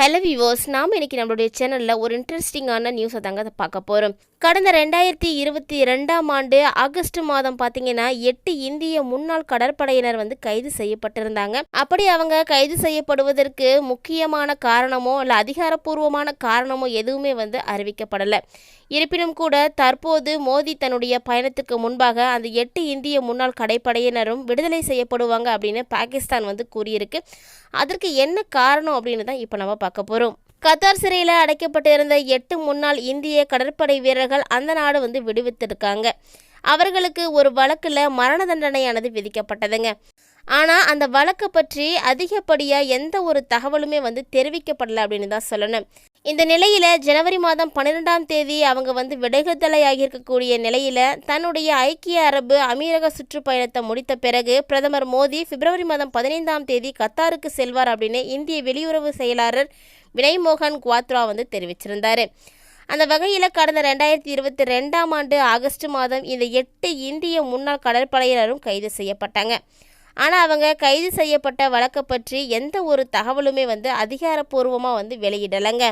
Hello விவோஸ் நாம் இன்னைக்கு நம்மளுடைய சேனலில் ஒரு இன்ட்ரெஸ்டிங்கான நியூஸை தாங்க அதை பார்க்க போகிறோம் கடந்த ரெண்டாயிரத்தி இருபத்தி ரெண்டாம் ஆண்டு ஆகஸ்ட் மாதம் பார்த்தீங்கன்னா எட்டு இந்திய முன்னாள் கடற்படையினர் வந்து கைது செய்யப்பட்டிருந்தாங்க. அப்படி அவங்க கைது செய்யப்படுவதற்கு முக்கியமான காரணமோ இல்லை அதிகாரப்பூர்வமான காரணமோ எதுவுமே வந்து அறிவிக்கப்படலை. இருப்பினும் கூட தற்போது மோடி தன்னுடைய பயணத்துக்கு முன்பாக அந்த எட்டு இந்திய முன்னாள் கடற்படையினரும் விடுதலை செய்யப்படுவாங்க அப்படின்னு பாகிஸ்தான் வந்து கூறியிருக்கு. அதற்கு என்ன காரணம் அப்படின்னு தான் இப்போ நம்ம பார்க்க போகிறோம் கத்தார் சிறையில் அடைக்கப்பட்டிருந்த எட்டு முன்னாள் இந்திய கடற்படை வீரர்கள் அந்த நாடு வந்து விடுவித்திருக்காங்க. அவர்களுக்கு ஒரு வழக்கில் மரண தண்டனையானது விதிக்கப்பட்டதுங்க. ஆனால் அந்த வழக்கை பற்றி அதிகப்படியாக எந்த ஒரு தகவலுமே வந்து தெரிவிக்கப்படலை அப்படின்னு தான் சொல்லணும். இந்த நிலையில் ஜனவரி மாதம் பன்னிரெண்டாம் தேதி அவங்க வந்து விடுதலையாகி இருக்கக்கூடிய நிலையில் தன்னுடைய ஐக்கிய அரபு அமீரக சுற்றுப்பயணத்தை முடித்த பிறகு பிரதமர் மோடி பிப்ரவரி மாதம் பதினைந்தாம் தேதி கத்தாருக்கு செல்வார் அப்படின்னு இந்திய வெளியுறவு செயலாளர் வினய் மோகன் குவாத்ரா வந்து தெரிவிச்சிருந்தார். அந்த வகையில் கடந்த ரெண்டாயிரத்தி இருபத்தி ரெண்டாம் ஆண்டு ஆகஸ்ட் மாதம் இந்த எட்டு இந்திய முன்னாள் கடற்படையினரும் கைது செய்யப்பட்டாங்க. ஆனால் அவங்க கைது செய்யப்பட்ட வழக்கை பற்றி எந்த ஒரு தகவலுமே வந்து அதிகாரப்பூர்வமாக வந்து வெளியிடலைங்க.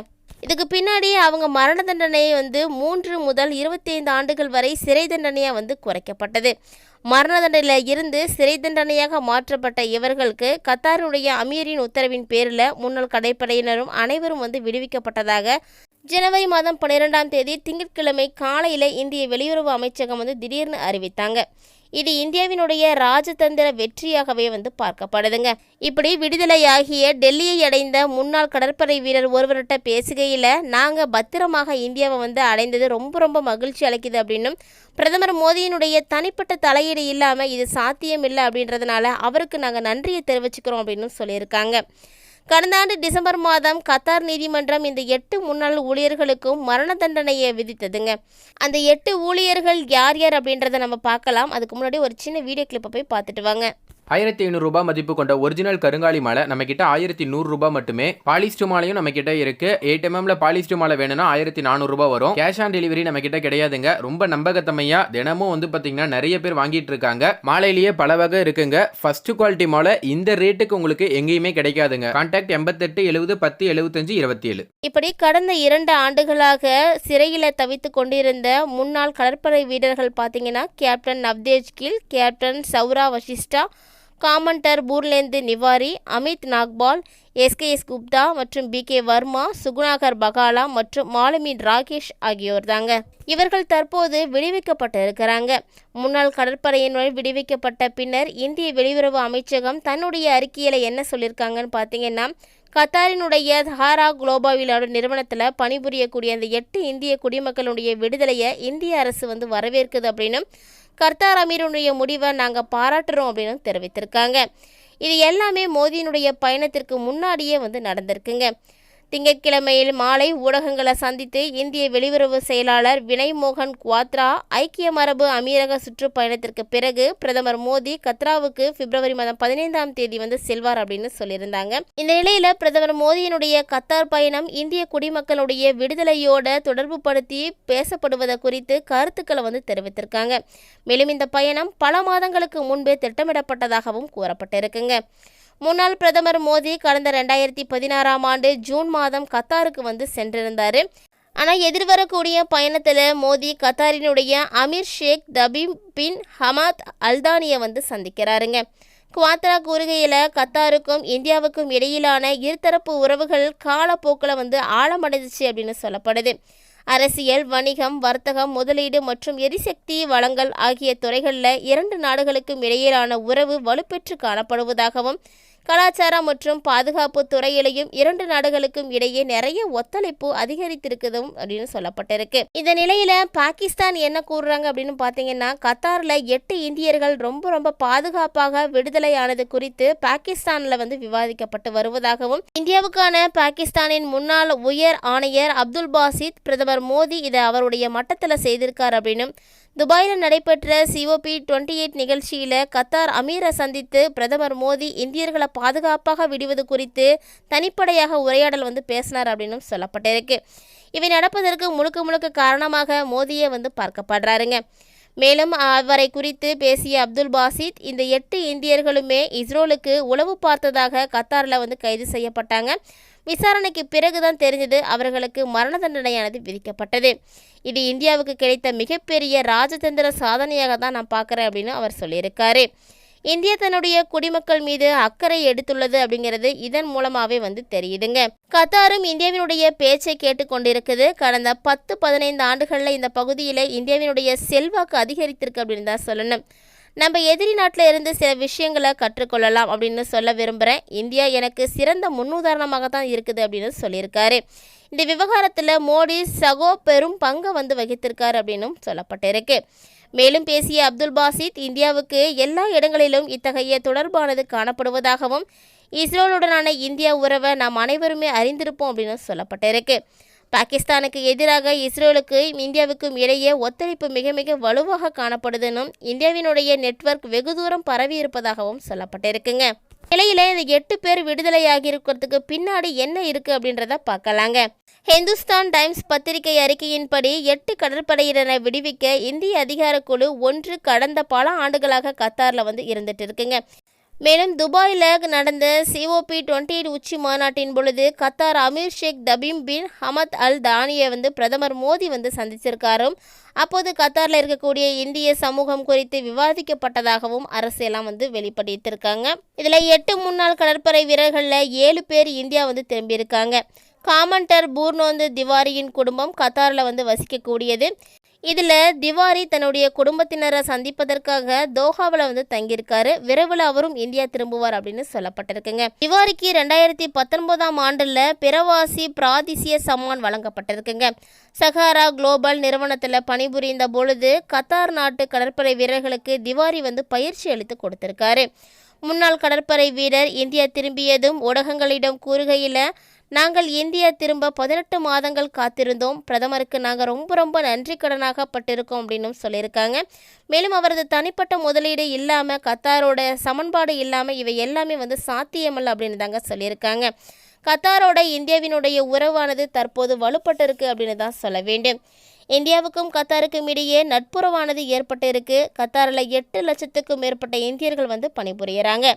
இதுக்கு பின்னாடி அவங்க மரண தண்டனையை வந்து மூன்று முதல் இருபத்தைந்து ஆண்டுகள் வரை சிறை தண்டனையாக வந்து குறைக்கப்பட்டது. மரண தண்டனையில் இருந்து சிறை தண்டனையாக மாற்றப்பட்ட இவர்களுக்கு கத்தாருடைய அமீரின் உத்தரவின் பேரில் முன்னாள் கடைப்படையினரும் அனைவரும் வந்து விடுவிக்கப்பட்டதாக ஜனவரி மாதம் பன்னிரெண்டாம் தேதி திங்கட்கிழமை காலையில் இந்திய வெளியுறவு அமைச்சகம் வந்து திடீர்னு அறிவித்தாங்க. இது இந்தியாவினுடைய ராஜதந்திர வெற்றியாகவே வந்து பார்க்கப்படுதுங்க. இப்படி விடுதலையாகிய டெல்லியை அடைந்த முன்னாள் கடற்படை வீரர் ஒருவர்கிட்ட பேசுகையில் நாங்கள் பத்திரமாக இந்தியாவை வந்து அடைந்தது ரொம்ப ரொம்ப மகிழ்ச்சி அளிக்குது அப்படின்னும் பிரதமர் மோடியினுடைய தனிப்பட்ட தலையீடு இல்லாமல் இது சாத்தியம் இல்லை அப்படின்றதுனால அவருக்கு நாங்கள் நன்றியை தெரிவிச்சுக்கிறோம் அப்படின்னு சொல்லியிருக்காங்க. கடந்த ஆண்டு டிசம்பர் மாதம் கத்தார் நீதிமன்றம் இந்த எட்டு முன்னாள் ஊழியர்களுக்கும் மரண தண்டனையை விதித்ததுங்க. அந்த எட்டு ஊழியர்கள் யார் யார் அப்படின்றத நம்ம பார்க்கலாம். அதுக்கு முன்னாடி ஒரு சின்ன வீடியோ கிளிப்பை போய் பார்த்துட்டு வாங்க. ஆயிரத்தி ஐநூறுரூபா மதிப்பு கொண்ட ஒரிஜினல் கருங்காலி மாலை நம்ம கிட்ட ஆயிரத்தி நூறுரூபா மட்டுமே. பாலிஸ்டர் மாலையும் நம்ம கிட்ட இருக்கு எயிட் எம்எம்ல பாலிஸ்டர் மாலை வேணும்னா ஆயிரத்தி நானூறுரூபா வரும். கேஷ் ஆன் டெலிவரி நம்ம கிட்ட கிடையாதுங்க. ரொம்ப நம்பகத்தமையா தினமும் வந்து பாத்தீங்கன்னா நிறைய பேர் வாங்கிட்டு இருக்காங்க. மாலையிலேயே பல வகை இருக்குங்க. ஃபர்ஸ்ட் குவாலிட்டி மாலை இந்த ரேட்டுக்கு உங்களுக்கு எங்கேயுமே கிடைக்காதுங்க. கான்டாக்ட் எண்பத்தெட்டு எழுபது பத்து எழுபத்தஞ்சு இருபத்தி ஏழு இப்படி கடந்த இரண்டு ஆண்டுகளாக சிறையில் தவித்து கொண்டிருந்த முன்னாள் கடற்படை வீரர்கள் பார்த்தீங்கன்னா captain Navtej Gill captain Saurabh Vasisht commander Purnendu Tiwari Amit Nagpal SKS Gupta மற்றும் பி கே வர்மா சுகுணாகர் பகாலா மற்றும் மாலுமின் ராகேஷ் ஆகியோர் தாங்க இவர்கள் தற்போது விடுவிக்கப்பட்டு இருக்கிறாங்க முன்னாள் கடற்படையினர் விடுவிக்கப்பட்ட பின்னர் இந்திய வெளியுறவு அமைச்சகம் தன்னுடைய அறிக்கையில் என்ன சொல்லியிருக்காங்கன்னு பார்த்தீங்கன்னா கத்தாரினுடைய ஹாரா குளோபாவிலான நிறுவனத்தில் பணிபுரியக்கூடிய அந்த எட்டு இந்திய குடிமக்களுடைய விடுதலையை இந்திய அரசு வந்து வரவேற்குது அப்படின்னு கர்த்தார் அமீருடைய முடிவை நாங்கள் பாராட்டுறோம் அப்படின்னு தெரிவித்திருக்காங்க. இது எல்லாமே மோதியினுடைய பயணத்திற்கு முன்னாடியே வந்து நடந்திருக்குங்க. திங்கட்கிழமையில் மாலை ஊடகங்களை சந்தித்து இந்திய வெளியுறவு செயலாளர் வினய் மோகன் குவாத்ரா ஐக்கிய மரபு அமீரக சுற்றுப்பயணத்திற்கு பிறகு பிரதமர் மோடி கத்ராவுக்கு பிப்ரவரி மாதம் பதினைந்தாம் தேதி வந்து செல்வார் அப்படின்னு சொல்லியிருந்தாங்க. இந்த நிலையில பிரதமர் மோடியினுடைய கத்தார் பயணம் இந்திய குடிமக்களுடைய விடுதலையோட தொடர்பு படுத்தி பேசப்படுவதை குறித்து கருத்துக்களை வந்து தெரிவித்திருக்காங்க. மேலும் இந்த பயணம் பல மாதங்களுக்கு முன்பே திட்டமிடப்பட்டதாகவும் கூறப்பட்டிருக்குங்க. முன்னாள் பிரதமர் மோடி கடந்த ரெண்டாயிரத்தி பதினாறாம் ஆண்டு ஜூன் மாதம் கத்தாருக்கு வந்து சென்றிருந்தார். ஆனால் எதிர்வரக்கூடிய பயணத்தில் மோடி கத்தாரினுடைய Amir Sheikh Tamim bin Hamad அல்தானியை வந்து சந்திக்கிறாருங்க. குவாத்ரா கூறுகையில் கத்தாருக்கும் இந்தியாவுக்கும் இடையிலான இருதரப்பு உறவுகள் காலப்போக்கில் வந்து ஆழமடைஞ்சிச்சு அப்படின்னு சொல்லப்படுது. அரசியல் வணிகம் வர்த்தகம் முதலீடு மற்றும் எரிசக்தி வளங்கள் ஆகிய துறைகளில் இரண்டு நாடுகளுக்கும் இடையிலான உறவு வலுப்பெற்று காணப்படுவதாகவும் கலாச்சாரம் மற்றும் பாதுகாப்பு துறையிலையும் இரண்டு நாடுகளுக்கும் இடையே நிறைய ஒத்துழைப்பு அதிகரித்திருக்குதும் அப்படின்னு சொல்லப்பட்டிருக்கு. இந்த நிலையில பாகிஸ்தான் என்ன கூறுறாங்க அப்படின்னு பார்த்தீங்கன்னா கத்தாரில் எட்டு இந்தியர்கள் ரொம்ப ரொம்ப பாதுகாப்பாக விடுதலையானது குறித்து பாகிஸ்தானில் வந்து விவாதிக்கப்பட்டு வருவதாகவும் இந்தியாவுக்கான பாகிஸ்தானின் முன்னாள் உயர் ஆணையர் அப்துல் பாசித் பிரதமர் மோடி இதை அவருடைய மட்டத்தில் செய்திருக்கார் அப்படின்னு துபாயில் நடைபெற்ற சிஓபி டுவெண்ட்டி எயிட் நிகழ்ச்சியில் கத்தார் அமீரை சந்தித்து பிரதமர் மோடி இந்தியர்களை பாதுகாப்பாக விடுவது குறித்து தனிப்படையாக உரையாடல் வந்து பேசினார் அப்படின்னு சொல்லப்பட்டிருக்கு. இவை நடப்பதற்கு முழுக்க முழுக்க காரணமாக மோடியே வந்து பார்க்கப்படுறாருங்க. மேலும் அவரை குறித்து பேசிய அப்துல் பாசித் இந்த எட்டு இந்தியர்களுமே இஸ்ரோலுக்கு உளவு பார்த்ததாக கத்தாரில் வந்து கைது செய்யப்பட்டாங்க. விசாரணைக்கு பிறகுதான் தெரிஞ்சது அவர்களுக்கு மரண தண்டனையானது விதிக்கப்பட்டது. இது இந்தியாவுக்கு கிடைத்த மிகப்பெரிய ராஜதந்திர சாதனையாக தான் நான் பார்க்குறேன் அப்படின்னு அவர் சொல்லியிருக்காரு. இந்தியா தன்னுடைய குடிமக்கள் மீது அக்கறை எடுத்துள்ளது அப்படிங்கிறது இதன் மூலமாகவே வந்து தெரியுதுங்க. கத்தாரும் இந்தியாவினுடைய பேச்சை கேட்டுக்கொண்டிருக்குது. கடந்த பத்து பதினைந்து ஆண்டுகளில் இந்த பகுதியில் இந்தியாவினுடைய செல்வாக்கு அதிகரித்திருக்கு அப்படின்னு தான் சொல்லணும். நம்ம எதிரி நாட்டில் இருந்து சில விஷயங்களை கற்றுக்கொள்ளலாம் அப்படின்னு சொல்ல விரும்புகிறேன் இந்தியா எனக்கு சிறந்த முன்னுதாரணமாக தான் இருக்குது அப்படின்னு சொல்லியிருக்காரு. இந்த விவகாரத்தில் மோடி சகோ பெரும் பங்கை வந்து வகித்திருக்காரு அப்படின்னும் சொல்லப்பட்டிருக்கு. மேலும் பேசிய அப்துல் பாசித் இந்தியாவுக்கு எல்லா இடங்களிலும் இத்தகைய தொடர்பானது காணப்படுவதாகவும் இஸ்ரோலுடனான இந்தியா உறவை நாம் அனைவருமே அறிந்திருப்போம் அப்படின்னு சொல்லப்பட்டிருக்கு. பாகிஸ்தானுக்கு எதிராக இஸ்ரேலுக்கு இந்தியாவுக்கும் இடையே ஒத்துழைப்பு மிக மிக வலுவாக காணப்படுதுன்னும் இந்தியாவினுடைய நெட்வொர்க் வெகு தூரம் பரவி இருப்பதாகவும் சொல்லப்பட்டிருக்குங்க. நிலையில இந்த எட்டு பேர் விடுதலையாகி இருக்கிறதுக்கு பின்னாடி என்ன இருக்கு அப்படின்றத பார்க்கலாங்க. ஹிந்துஸ்தான் டைம்ஸ் பத்திரிகை அறிக்கையின்படி எட்டு கடற்படையினரை விடுவிக்க இந்திய அதிகாரக்குழு ஒன்று கடந்த பல ஆண்டுகளாக கத்தாரில் வந்து இருந்துட்டு இருக்குங்க. மேலும் துபாயில் நடந்த சிஓபி டுவெண்ட்டி எயிட் உச்சி மாநாட்டின் பொழுது Qatar Amir Sheikh Tamim bin Hamad Al தானியை வந்து பிரதமர் மோடி வந்து சந்திச்சிருக்காரும். அப்போது கத்தாரில் இருக்கக்கூடிய இந்திய சமூகம் குறித்து விவாதிக்கப்பட்டதாகவும் அரசெல்லாம் வந்து வெளிப்படுத்தியிருக்காங்க இதில் எட்டு முன்னாள் கடற்படை வீரர்களில் ஏழு பேர் இந்தியா வந்து திரும்பியிருக்காங்க. காமண்டர் பூர்னோந்து திவாரியின் குடும்பம் கத்தாரில் வந்து வசிக்கக்கூடியது. இதில் திவாரி தன்னுடைய குடும்பத்தினரை சந்திப்பதற்காக தோஹாவில் வந்து தங்கியிருக்காரு. விரைவில் அவரும் இந்தியா திரும்புவார் அப்படின்னு சொல்லப்பட்டிருக்குங்க. திவாரிக்கு ரெண்டாயிரத்தி பத்தொன்பதாம் ஆண்டில் பிறவாசி பிராதிசிய சம்மான் வழங்கப்பட்டிருக்குங்க. சஹாரா குளோபல் நிறுவனத்தில் பணிபுரிந்த பொழுது கத்தார் நாட்டு கடற்படை வீரர்களுக்கு திவாரி வந்து பயிற்சி அளித்து கொடுத்திருக்காரு. முன்னாள் கடற்படை வீரர் இந்தியா திரும்பியதும் ஊடகங்களிடம் கூறுகையில் நாங்கள் இந்தியா திரும்ப பதினெட்டு மாதங்கள் காத்திருந்தோம். பிரதமருக்கு நாங்கள் ரொம்ப ரொம்ப நன்றி கடனாகப்பட்டிருக்கோம் அப்படின்னு சொல்லியிருக்காங்க. மேலும் அவரது தனிப்பட்ட முதலீடு இல்லாமல் கத்தாரோட சமன்பாடு இல்லாமல் இவை எல்லாமே வந்து சாத்தியமல்ல அப்படின்னு தாங்க சொல்லியிருக்காங்க. கத்தாரோட இந்தியாவினுடைய உறவானது தற்போது வலுப்பட்டிருக்கு அப்படின்னு தான் சொல்ல வேண்டும். இந்தியாவுக்கும் கத்தாருக்கும் இடையே நட்புறவானது ஏற்பட்டிருக்கு. கத்தாரில் எட்டு லட்சத்துக்கும் மேற்பட்ட இந்தியர்கள் வந்து பணிபுரிகிறாங்க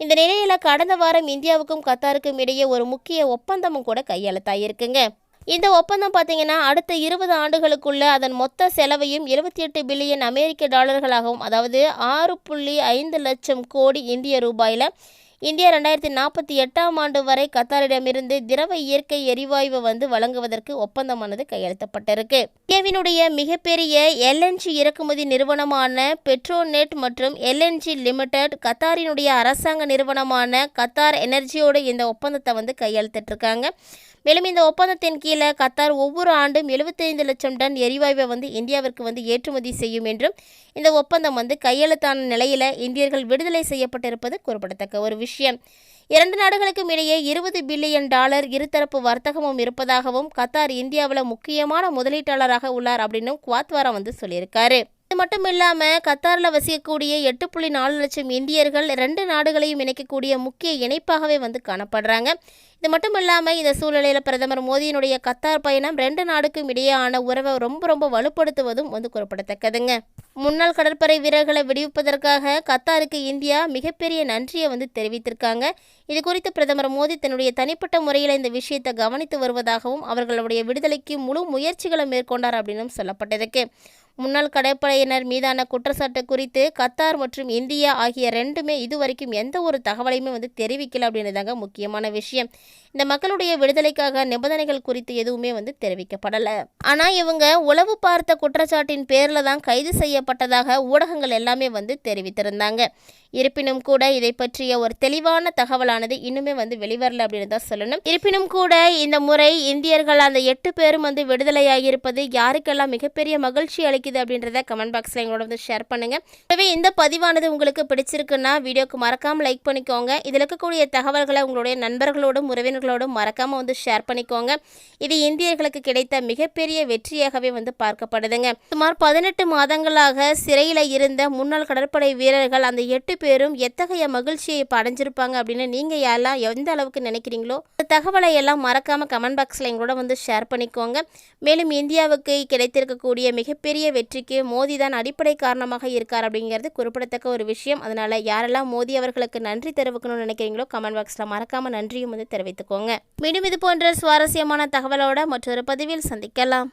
இந்த நிலையில் கடந்த வாரம் இந்தியாவுக்கும் கத்தாருக்கும் இடையே ஒரு முக்கிய ஒப்பந்தமும் கூட கையெழுத்தாயிருக்குங்க. இந்த ஒப்பந்தம் பார்த்தீங்கன்னா அடுத்த இருபது ஆண்டுகளுக்குள்ள அதன் மொத்த செலவையும் இருபத்தி எட்டு பில்லியன் அமெரிக்க டாலர்களாகவும் அதாவது ஆறு புள்ளி ஐந்து லட்சம் கோடி இந்திய ரூபாயில் இந்தியா ரெண்டாயிரத்தி நாற்பத்தி எட்டாம் ஆண்டு வரை கத்தாரிடமிருந்து திரவ இயற்கை எரிவாயு வந்து வழங்குவதற்கு ஒப்பந்தமானது கையெழுத்தப்பட்டிருக்கு. இந்தியாவினுடைய மிகப்பெரிய எல்என்ஜி இறக்குமதி நிறுவனமான பெட்ரோநெட் மற்றும் எல்என்ஜி லிமிடெட் கத்தாரினுடைய அரசாங்க நிறுவனமான கத்தார் எனர்ஜியோட இந்த ஒப்பந்தத்தை வந்து கையெழுத்திட்டிருக்காங்க. மேலும் இந்த ஒப்பந்தத்தின் கீழே கத்தார் ஒவ்வொரு ஆண்டும் 75 லட்சம் டன் எரிவாயுவை வந்து இந்தியாவிற்கு வந்து ஏற்றுமதி செய்யும் என்றும் இந்த ஒப்பந்தம் வந்து கையெழுத்தான நிலையில் இந்தியர்கள் விடுதலை செய்யப்பட்டிருப்பது குறிப்பிடத்தக்க ஒரு விஷயம். இரண்டு நாடுகளுக்கும் இடையே இருபது பில்லியன் டாலர் இருதரப்பு வர்த்தகமும் இருப்பதாகவும் கத்தார் இந்தியாவில் முக்கியமான முதலீட்டாளராக உள்ளார் அப்படின்னும் குவாத்வாரா வந்து சொல்லியிருக்காரு. இது மட்டும் இல்லாமல் கத்தாரில் வசிக்கக்கூடிய எட்டு புள்ளி நாலு லட்சம் இந்தியர்கள் ரெண்டு நாடுகளையும் இணைக்கக்கூடிய முக்கிய இணைப்பாகவே வந்து காணப்படுறாங்க. இது மட்டும் இல்லாமல் இந்த சூழ்நிலையில் பிரதமர் மோடியினுடைய கத்தார் பயணம் ரெண்டு நாடுக்கும் இடையேயான உறவை ரொம்ப ரொம்ப வலுப்படுத்துவதும் வந்து குறிப்பிடத்தக்கதுங்க. முன்னாள் கடற்படை வீரர்களை விடுவிப்பதற்காக கத்தாருக்கு இந்தியா மிகப்பெரிய நன்றியை வந்து தெரிவித்திருக்காங்க. இது குறித்து பிரதமர் மோடி தன்னுடைய தனிப்பட்ட முறையில் இந்த விஷயத்தை கவனித்து வருவதாகவும் அவர்களுடைய விடுதலைக்கு முழு முயற்சிகளை மேற்கொண்டார் அப்படின்னும் சொல்லப்பட்டதுக்கு முன்னாள் கடற்படையினர் மீதான குற்றச்சாட்டு குறித்து கத்தார் மற்றும் இந்தியா ஆகிய ரெண்டுமே இதுவரைக்கும் எந்த ஒரு தகவலையுமே வந்து தெரிவிக்கல அப்படின்றதாங்க முக்கியமான விஷயம். இந்த மக்களுடைய விடுதலைக்காக நிபந்தனைகள் குறித்து எதுவுமே வந்து தெரிவிக்கப்படலை. ஆனால் இவங்க உளவு பார்த்த குற்றச்சாட்டின் பேரில் தான் கைது செய்யப்பட்டதாக ஊடகங்கள் எல்லாமே வந்து தெரிவித்திருந்தாங்க. இருப்பினும் கூட இதை பற்றிய ஒரு தெளிவான தகவலானது இன்னுமே வந்து வெளிவரல அப்படின்னு தான் சொல்லணும். இருப்பினும் கூட இந்த முறை இந்தியர்கள் அந்த எட்டு பேரும் வந்து விடுதலையாகியிருப்பது யாருக்கெல்லாம் மிகப்பெரிய மகிழ்ச்சி அளிக்குது அப்படின்றத கமெண்ட் பாக்ஸில் எங்களோட வந்து ஷேர் பண்ணுங்க. எனவே இந்த பதிவானது உங்களுக்கு பிடிச்சிருக்குன்னா வீடியோக்கு மறக்காம லைக் பண்ணிக்கோங்க. இதில் இருக்கக்கூடிய தகவல்களை உங்களுடைய நண்பர்களோடும் நண்பர்களோடும் மறக்காம வந்து ஷேர் பண்ணிக்கோங்க. இது இந்தியர்களுக்கு கிடைத்த மிகப்பெரிய வெற்றியாகவே வந்து பார்க்கப்படுதுங்க. சுமார் பதினெட்டு மாதங்களாக சிறையில் இருந்த முன்னாள் கடற்படை வீரர்கள் அந்த எட்டு பேரும் எத்தகைய மகிழ்ச்சியை இப்போ அடைஞ்சிருப்பாங்க அப்படின்னு நீங்கள் யாரெல்லாம் எந்த அளவுக்கு நினைக்கிறீங்களோ அந்த தகவலை எல்லாம் மறக்காம கமெண்ட் பாக்ஸில் எங்களோட வந்து ஷேர் பண்ணிக்கோங்க. மேலும் இந்தியாவுக்கு கிடைத்திருக்கக்கூடிய மிகப்பெரிய வெற்றிக்கு மோடி தான் அடிப்படை காரணமாக இருக்கார் அப்படிங்கிறது குறிப்பிடத்தக்க ஒரு விஷயம். அதனால் யாரெல்லாம் மோடி அவர்களுக்கு நன்றி தெரிவிக்கணும்னு நினைக்கிறீங்களோ கமெண்ட் பாக்ஸில் மறக்காமல் நன்றியும் வந்து தெரிவித்துக்கோங்க மீண்டும் இது போன்ற சுவாரஸ்யமான தகவலோட மற்றொரு பதிவில் சந்திக்கலாம்.